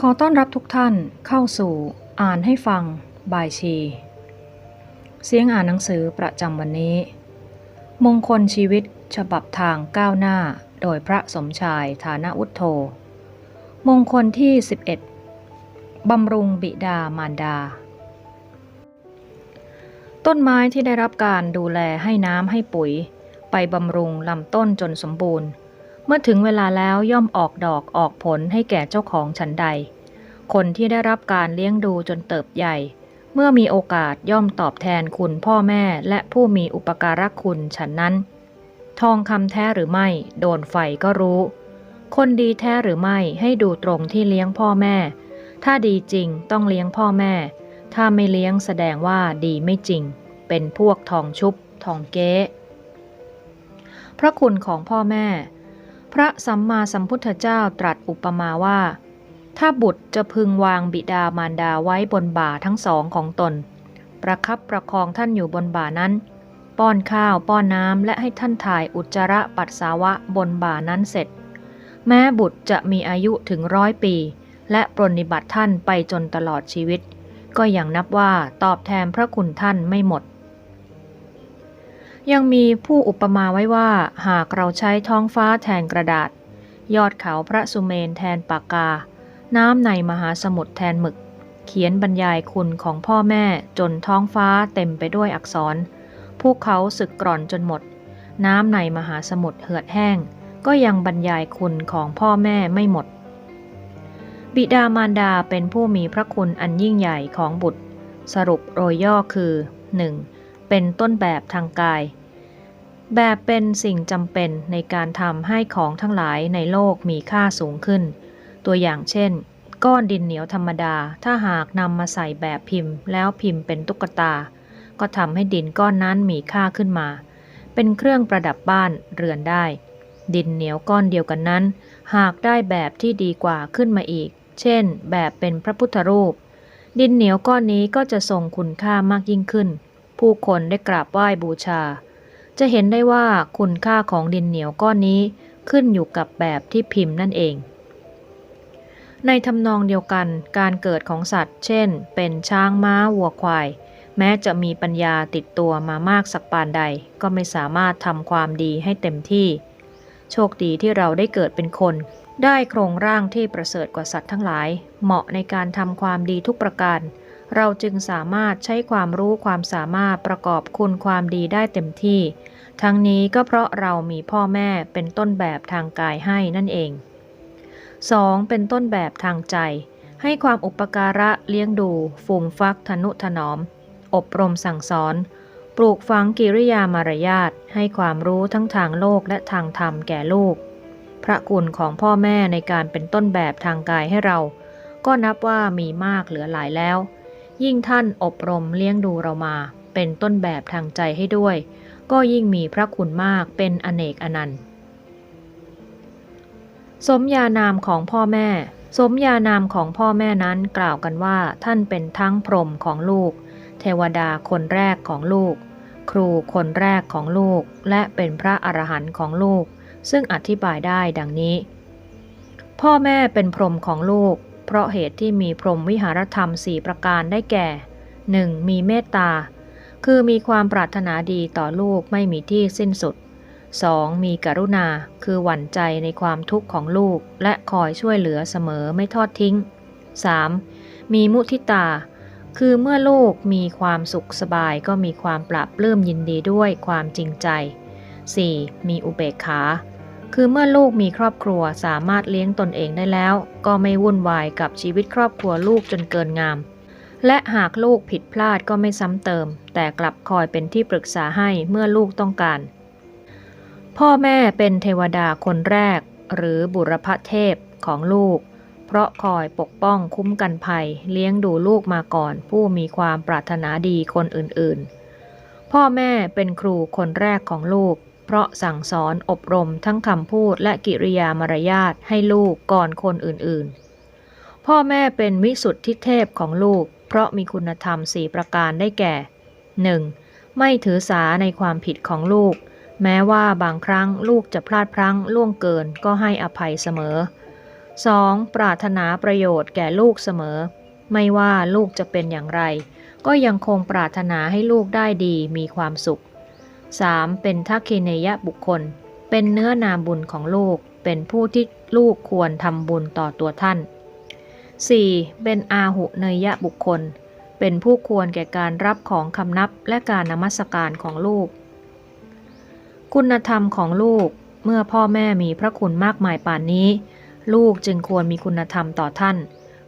ขอต้อนรับทุกท่านเข้าสู่อ่านให้ฟังบายชี เสียงอ่านหนังสือประจำวันนี้ มงคลชีวิตฉบับทางก้าวหน้า โดยพระสมชายฐานะวุฒโธ มงคลที่ 11บำรุงบิดามารดา ต้นไม้ที่ได้รับการดูแลให้น้ำให้ปุ๋ย ไปบำรุงลำต้นจนสมบูรณ์ เมื่อถึงเวลาแล้วย่อมออกดอกออกผลให้แก่เจ้าของฉันใด คนที่ได้รับการเลี้ยงดูจนเติบใหญ่ เมื่อมีโอกาสย่อมตอบแทนคุณพ่อแม่และผู้มีอุปการะคุณฉันนั้น ทองคำแท้หรือไม่โดนไฟก็รู้ คนดีแท้หรือไม่ให้ดูตรงที่เลี้ยงพ่อแม่ ถ้าดีจริงต้องเลี้ยงพ่อแม่ ถ้าไม่เลี้ยงแสดงว่าดีไม่จริง เป็นพวกทองชุบ ทองเก๊พระคุณของพ่อแม่ พระสัมมาสัมพุทธเจ้าตรัสอุปมาว่า ถ้าบุตรจะพึงวางบิดามารดาไว้บนบ่าทั้งสองของตน ประคับประคองท่านอยู่บนบ่านั้น ป้อนข้าวป้อนน้ำและให้ท่านถ่ายอุจจาระปัสสาวะบนบ่านั้นเสร็จ แม้บุตรจะมีอายุถึงร้อยปี และปรนนิบัติท่านไปจนตลอดชีวิต ก็ยังนับว่าตอบแทนพระคุณท่านไม่หมด ยังมีผู้อุปมาไว้ว่า หากเราใช้ท้องฟ้าแทนกระดาษ ยอดเขาพระสุเมนแทนปากกา น้ำในมหาสมุทรแทนหมึก เขียนบรรยายคุณของพ่อแม่จนท้องฟ้าเต็มไปด้วยอักษรพวกเขาสึกกร่อนจนหมด น้ำในมหาสมุทรเหือดแห้ง ก็ยังบรรยายคุณของพ่อแม่ไม่หมด บิดามารดาเป็นผู้มีพระคุณอันยิ่งใหญ่ของบุตร สรุปโดยย่อคือ 1. เป็นต้นแบบทางกาย แบบเป็นสิ่งจำเป็นในการทำให้ของทั้งหลายในโลกมีค่าสูงขึ้น ตัวอย่างเช่น ก้อนดินเหนียวธรรมดา ถ้าหากนำมาใส่แบบพิมพ์ แล้วพิมพ์เป็นตุ๊กตา ก็ทำให้ดินก้อนนั้นมีค่าขึ้นมา เป็นเครื่องประดับบ้านเรือนได้ ดินเหนียวก้อนเดียวกันนั้น หากได้แบบที่ดีกว่าขึ้นมาอีก เช่น แบบเป็นพระพุทธรูปดินเหนียวก้อนนี้ก็จะทรงคุณค่ามากยิ่งขึ้น ผู้คนได้กราบไหว้บูชา จะเห็นได้ว่าคุณค่าของดินเหนียวก้อนนี้ขึ้นอยู่กับแบบที่พิมพ์นั่นเอง ในทำนองเดียวกันการเกิดของสัตว์ เช่น เป็นช้างม้าวัวควาย แม้จะมีปัญญาติดตัวมามากสักปานใด ก็ไม่สามารถทำความดีให้เต็มที่ โชคดีที่เราได้เกิดเป็นคนได้โครงร่างที่ประเสริฐกว่าสัตว์ทั้งหลาย เหมาะในการทำความดีทุกประการ เราจึงสามารถใช้ความรู้ความสามารถประกอบคุณความดีได้เต็มที่ ทั้งนี้ก็เพราะเรามีพ่อแม่เป็นต้นแบบทางกายให้นั่นเอง 2. เป็นต้นแบบทางใจ ให้ความอุปการะเลี้ยงดูฟูมฟักทนุถนอม อบรมสั่งสอน ปลูกฝังกิริยามารยาทให้ความรู้ทั้งทางโลกและทางธรรมแก่ลูก พระคุณของพ่อแม่ในการเป็นต้นแบบทางกายให้เรา ก็นับว่ามีมากเหลือหลายแล้ว ยิ่งท่านอบรมเลี้ยงดูเรามา เป็นต้นแบบทางใจให้ด้วย ก็ยิ่งมีพระคุณมากเป็นอเนกอนันต์ สมญานามของพ่อแม่ สมญานามของพ่อแม่นั้นกล่าวกันว่าท่านเป็นทั้งพรหมของลูก เทวดาคนแรกของลูก ครูคนแรกของลูก และเป็นพระอรหันต์ของลูก ซึ่งอธิบายได้ดังนี้ พ่อแม่เป็นพรหมของลูก เพราะเหตุที่มีพรหมวิหารธรรมสี่ประการได้แก่ 1. มีเมตตา คือมีความปรารถนาดีต่อลูกไม่มีที่สิ้นสุด 2. มีกรุณา คือหวั่นใจในความทุกข์ของลูก และคอยช่วยเหลือเสมอไม่ทอดทิ้ง 3. มีมุทิตา คือเมื่อลูกมีความสุขสบายก็มีความปรับปลื้มยินดีด้วยความจริงใจ 4. มีอุเบกขา คือเมื่อลูกมีครอบครัวสามารถเลี้ยงตนเองได้แล้ว ก็ไม่วุ่นวายกับชีวิตครอบครัวลูกจนเกินงาม และหากลูกผิดพลาดก็ไม่ซ้ำเติม แต่กลับคอยเป็นที่ปรึกษาให้เมื่อลูกต้องการ พ่อแม่เป็นเทวดาคนแรก หรือบุรพเทพของลูก เพราะคอยปกป้องคุ้มกันภัย เลี้ยงดูลูกมาก่อน ผู้มีความปรารถนาดีคนอื่นๆ พ่อแม่เป็นครูคนแรกของลูก เพราะสั่งสอนอบรมทั้งคำพูดและกิริยามารยาทให้ลูกก่อนคนอื่นๆ พ่อแม่เป็นวิสุทธิเทพของลูก เพราะมีคุณธรรมสี่ประการได้แก่ 1. ไม่ถือสาในความผิดของลูก แม้ว่าบางครั้งลูกจะพลาดพลั้งล่วงเกินก็ให้อภัยเสมอ 2. ปรารถนาประโยชน์แก่ลูกเสมอ ไม่ว่าลูกจะเป็นอย่างไร ก็ยังคงปรารถนาให้ลูกได้ดีมีความสุข 3. เป็นทักขิเนยบุคคล เป็นเนื้อนาบุญของลูก เป็นผู้ที่ลูกควรทำบุญต่อตัวท่าน 4. เป็นอาหุเนยยบุคคล เป็นผู้ควรแก่การรับของคำนับและการนมัสการของลูก คุณธรรมของลูกเมื่อพ่อแม่มีพระคุณมากมายป่านนี้ ลูกจึงควรมีคุณธรรมต่อท่าน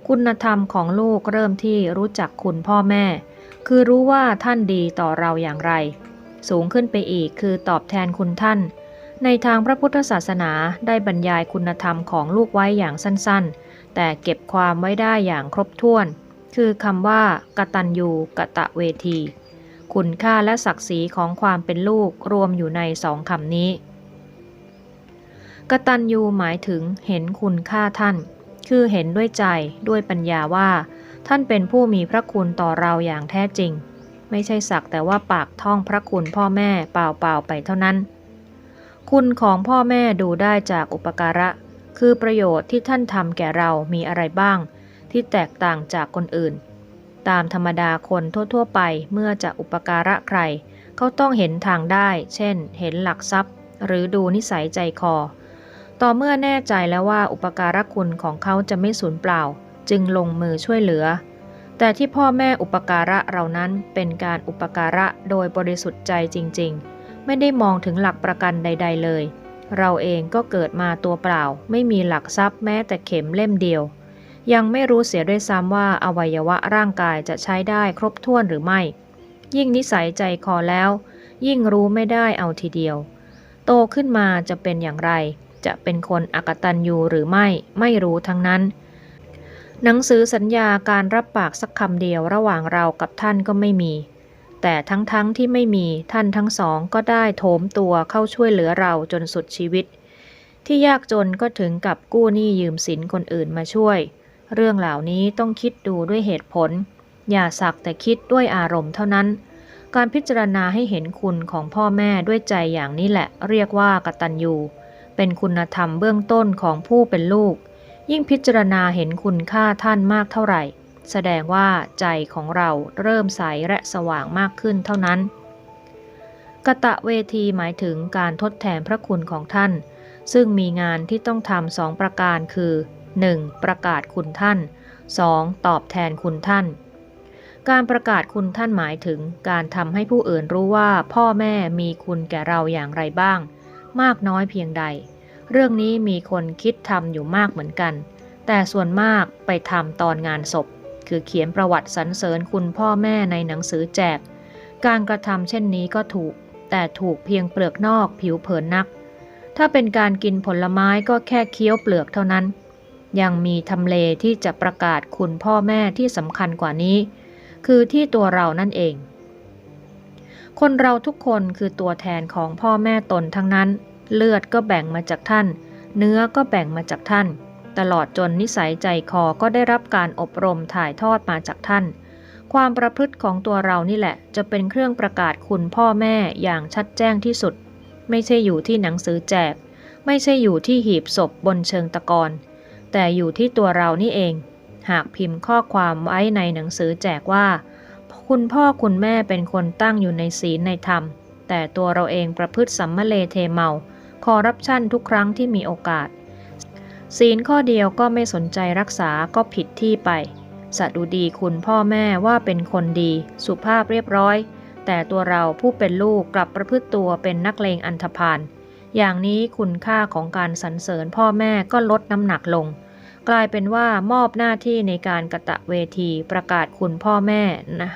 คุณธรรมของลูกเริ่มที่รู้จักคุณพ่อแม่ คือรู้ว่าท่านดีต่อเราอย่างไร สูงขึ้นไปอีกคือตอบแทนคุณท่าน ในทางพระพุทธศาสนาได้บรรยายคุณธรรมของลูกไว้อย่างสั้นๆ แต่เก็บความไว้ได้อย่างครบถ้วน คือคำว่ากตัญญูกะตะเวที คุณค่าและศักดิ์ศรีของความเป็นลูกรวมอยู่ในสองคำนี้ กตัญญูหมายถึงเห็นคุณค่าท่าน คือเห็นด้วยใจด้วยปัญญาว่า ท่านเป็นผู้มีพระคุณต่อเราอย่างแท้จริง ไม่ใช่สักแต่ว่าปากท่องพระคุณพ่อแม่เปล่าๆไปเท่านั้น คุณของพ่อแม่ดูได้จากอุปการะ คือประโยชน์ที่ท่านทำแก่เรามีอะไรบ้าง ที่แตกต่างจากคนอื่น ตามธรรมดาคนทั่ว ๆ ไปเมื่อจะอุปการะใคร เขาต้องเห็นทางได้ เช่น เห็นหลักทรัพย์ หรือดูนิสัยใจคอ ต่อเมื่อแน่ใจแล้วว่าอุปการะคุณของเขาจะไม่สูญเปล่า จึงลงมือช่วยเหลือ แต่ที่พ่อแม่อุปการะเรานั้นเป็นการอุปการะโดยบริสุทธิ์ใจจริง ๆ ไม่ได้มองถึงหลักประกันใด ๆ เลย เราเองก็เกิดมาตัวเปล่า ไม่มีหลักทรัพย์แม้แต่เข็มเล่มเดียว ยังไม่รู้เสียด้วยซ้ำว่าอวัยวะร่างกายจะใช้ได้ครบถ้วนหรือไม่ ยิ่งนิสัยใจคอแล้ว ยิ่งรู้ไม่ได้เอาทีเดียว โตขึ้นมาจะเป็นอย่างไร จะเป็นคนอกตัญญูหรือไม่ไม่รู้ทั้งนั้น หนังสือสัญญาการรับปากสักคำเดียวระหว่างเรากับท่านก็ไม่มี แต่ทั้งๆทที่ไม่มีท่านทั้งสองก็ได้โถมตัวเข้าช่วยเหลือเราจนสุดชีวิต ที่ยากจนก็ถึงกับกู้หนี้ยืมสินคนอื่นมาช่วย เรื่องเหล่านี้ต้องคิดดูด้วยเหตุผล อย่าสักแต่คิดด้วยอารมณ์เท่านั้น การพิจารณาให้เห็นคุณของพ่อแม่ด้วยใจอย่างนี้แหละ เรียกว่ากตัญญูเป็นคุณธรรมเบื้องต้นของผู้เป็นลูก ยิ่งพิจารณาเห็นคุณค่าท่านมากเท่าไหร่ แสดงว่าใจของเราเริ่มใสและสว่างมากขึ้นเท่านั้น กะตะเวทีหมายถึงการทดแทนพระคุณของท่าน ซึ่งมีงานที่ต้องทำสองประการคือ 1. ประกาศคุณท่าน 2. ตอบแทนคุณท่าน การประกาศคุณท่านหมายถึงการทำให้ผู้อื่นรู้ว่าพ่อแม่มีคุณแก่เราอย่างไรบ้าง มากน้อยเพียงใด เรื่องนี้มีคนคิดทำอยู่มากเหมือนกัน แต่ส่วนมากไปทำตอนงานศพ คือเขียนประวัติสรรเสริญคุณพ่อแม่ในหนังสือแจก การกระทำเช่นนี้ก็ถูก แต่ถูกเพียงเปลือกนอกผิวเผินนัก ถ้าเป็นการกินผลไม้ก็แค่เคี้ยวเปลือกเท่านั้น ยังมีทำเลที่จะประกาศคุณพ่อแม่ที่สำคัญกว่านี้ คือที่ตัวเรานั่นเอง คนเราทุกคนคือตัวแทนของพ่อแม่ตนทั้งนั้น เลือดก็แบ่งมาจากท่าน เนื้อก็แบ่งมาจากท่าน ตลอดจนนิสัยใจคอก็ได้รับการอบรมถ่ายทอดมาจากท่าน ความประพฤติของตัวเรานี่แหละ จะเป็นเครื่องประกาศคุณพ่อแม่อย่างชัดแจ้งที่สุด ไม่ใช่อยู่ที่หนังสือแจก ไม่ใช่อยู่ที่หีบศพบนเชิงตะกอนแต่อยู่ที่ตัวเรานี่เอง หากพิมพ์ข้อความไว้ในหนังสือแจกว่า คุณพ่อคุณแม่เป็นคนตั้งอยู่ในศีลในธรรม แต่ตัวเราเองประพฤติสัมมเลเทเมา คอร์รัปชันทุกครั้งที่มีโอกาส ศีลข้อเดียวก็ไม่สนใจรักษาก็ผิดที่ไปสดุดีคุณพ่อแม่ว่าเป็นคนดี สุภาพเรียบร้อย แต่ตัวเราผู้เป็นลูกกลับประพฤติตัวเป็นนักเลงอันธพาลอย่างนี้คุณค่าของการสรรเสริญพ่อแม่ก็ลดน้ำหนักลง กลายเป็นว่ามอบหน้าที่ในการกระตะเวทีประกาศคุณพ่อแม่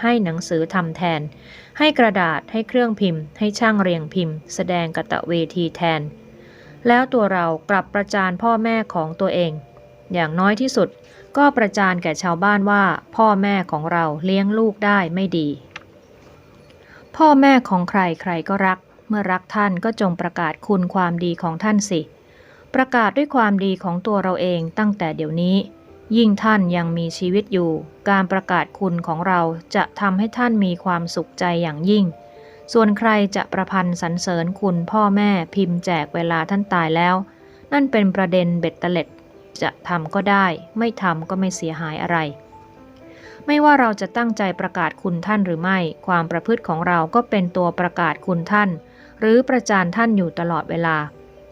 ให้หนังสือทำแทน ให้กระดาษให้เครื่องพิมพ์ ให้ช่างเรียงพิมพ์ แสดงกระตะเวทีแทน แล้วตัวเรากลับประจานพ่อแม่ของตัวเอง อย่างน้อยที่สุดก็ประจานแก่ชาวบ้านว่า พ่อแม่ของเราเลี้ยงลูกได้ไม่ดี พ่อแม่ของใครใครก็รัก เมื่อรักท่านก็จงประกาศคุณความดีของท่านสิ ประกาศด้วยความดีของตัวเราเองตั้งแต่เดี๋ยวนี้ ยิ่งท่านยังมีชีวิตอยู่ การประกาศคุณของเราจะทำให้ท่านมีความสุขใจอย่างยิ่ง ส่วนใครจะประพันธ์สรรเสริญคุณพ่อแม่พิมพ์แจกเวลาท่านตายแล้ว นั่นเป็นประเด็นเบ็ดเตล็ด จะทำก็ได้ ไม่ทำก็ไม่เสียหายอะไร ไม่ว่าเราจะตั้งใจประกาศคุณท่านหรือไม่ ความประพฤติของเราก็เป็นตัวประกาศคุณท่าน หรือประจานท่านอยู่ตลอดเวลา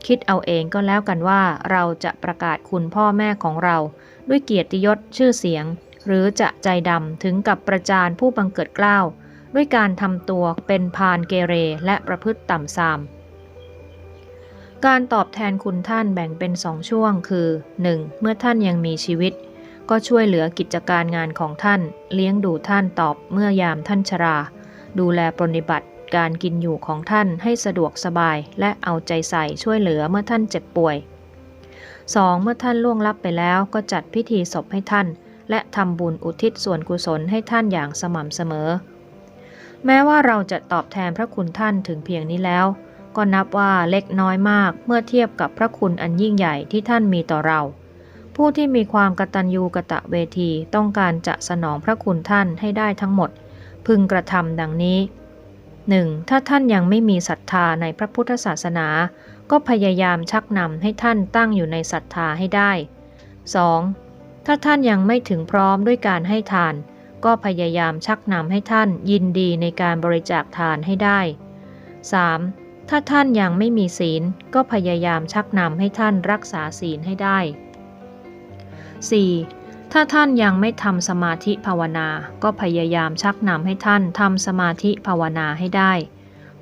คิดเอาเองก็แล้วกันว่า เราจะประกาศคุณพ่อแม่ของเรา ด้วยเกียรติยศชื่อเสียง หรือจะใจดำถึงกับประจานผู้บังเกิดเกล้าว ด้วยการทำตัวเป็นพานเกเรและประพฤติต่ำทราม การตอบแทนคุณท่านแบ่งเป็นสองช่วงคือ 1. เมื่อท่านยังมีชีวิต ก็ช่วยเหลือกิจการงานของท่าน เลี้ยงดูท่านตอบเมื่อยามท่านชรา ดูแลปรนนิบัติการกินอยู่ของท่านให้สะดวกสบาย และเอาใจใส่ช่วยเหลือเมื่อท่านเจ็บป่วย 2. เมื่อท่านล่วงลับไปแล้วก็จัดพิธีศพให้ท่าน และทำบุญอุทิศส่วนกุศลให้ท่านอย่างสม่ำเสมอ แม้ว่าเราจะตอบแทนพระคุณท่านถึงเพียงนี้แล้ว ก็นับว่าเล็กน้อยมากเมื่อเทียบกับพระคุณอันยิ่งใหญ่ที่ท่านมีต่อเรา ผู้ที่มีความกตัญญูกะตะเวทีต้องการจะสนองพระคุณท่านให้ได้ทั้งหมด พึงกระทำดังนี้ 1. ถ้าท่านยังไม่มีศรัทธาในพระพุทธศาสนา ก็พยายามชักนำให้ท่านตั้งอยู่ในศรัทธาให้ได้ 2. ถ้าท่านยังไม่ถึงพร้อมด้วยการให้ทาน ก็พยายามชักนำให้ท่านยินดีในการบริจาคทานให้ได้ 3. ถ้าท่านยังไม่มีศีลก็พยายามชักนำให้ท่านรักษาศีลให้ได้ 4. ถ้าท่านยังไม่ทำสมาธิภาวนา ก็พยายามชักนำให้ท่านทำสมาธิภาวนาให้ได้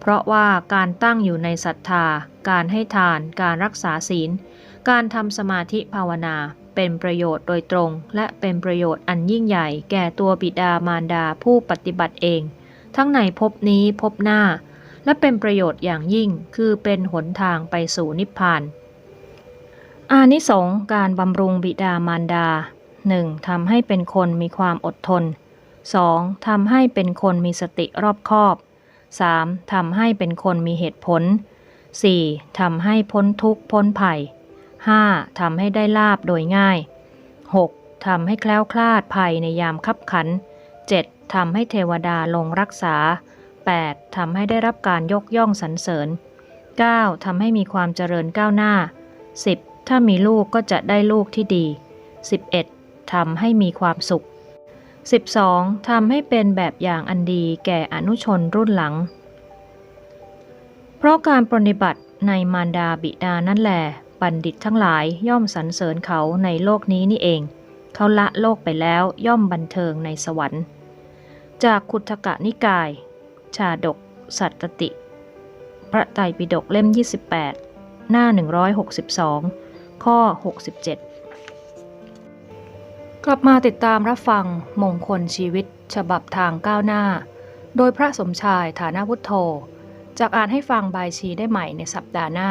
เพราะว่าการตั้งอยู่ในศรัทธา การให้ทาน การรักษาศีล การทำสมาธิภาวนา เป็นประโยชน์โดยตรง และเป็นประโยชน์อันยิ่งใหญ่แก่ตัวบิดามารดาผู้ปฏิบัติเอง ทั้งในภพนี้ภพหน้า และเป็นประโยชน์อย่างยิ่งคือเป็นหนทางไปสู่นิพพาน อานิสงส์การบำรุงบิดามารดา 1. ทำให้เป็นคนมีความอดทน 2. ทำให้เป็นคนมีสติรอบคอบ 3. ทำให้เป็นคนมีเหตุผล 4. ทำให้พ้นทุกข์พ้นภัย 5. ทำให้ได้ลาบโดยง่าย 6. ทำให้แคล้วคลาดภัยในยามคับขัน 7. ทำให้เทวดาลงรักษา 8. ทำให้ได้รับการยกย่องสรรเสริญ 9. ทำให้มีความเจริญก้าวหน้า 10. ถ้ามีลูกก็จะได้ลูกที่ดี 11. ทำให้มีความสุข 12. ทำให้เป็นแบบอย่างอันดีแก่อนุชนรุ่นหลัง เพราะการปรนนิบัติในมารดาบิดานั่นแหละ บัณฑิตทั้งหลายย่อมสรรเสริญเขาในโลกนี้นี่เอง เขาละโลกไปแล้วย่อมบันเทิงในสวรรค์ จากขุทกะนิกาย ชาดก สัตตติ พระไตรปิฎกเล่ม 28 หน้า 162 ข้อ 67 กลับมาติดตามรับฟังมงคลชีวิต ฉบับทางก้าวหน้า โดยพระสมชายฐานาพุทโธจากอ่านให้ฟังบายชีได้ใหม่ในสัปดาห์หน้า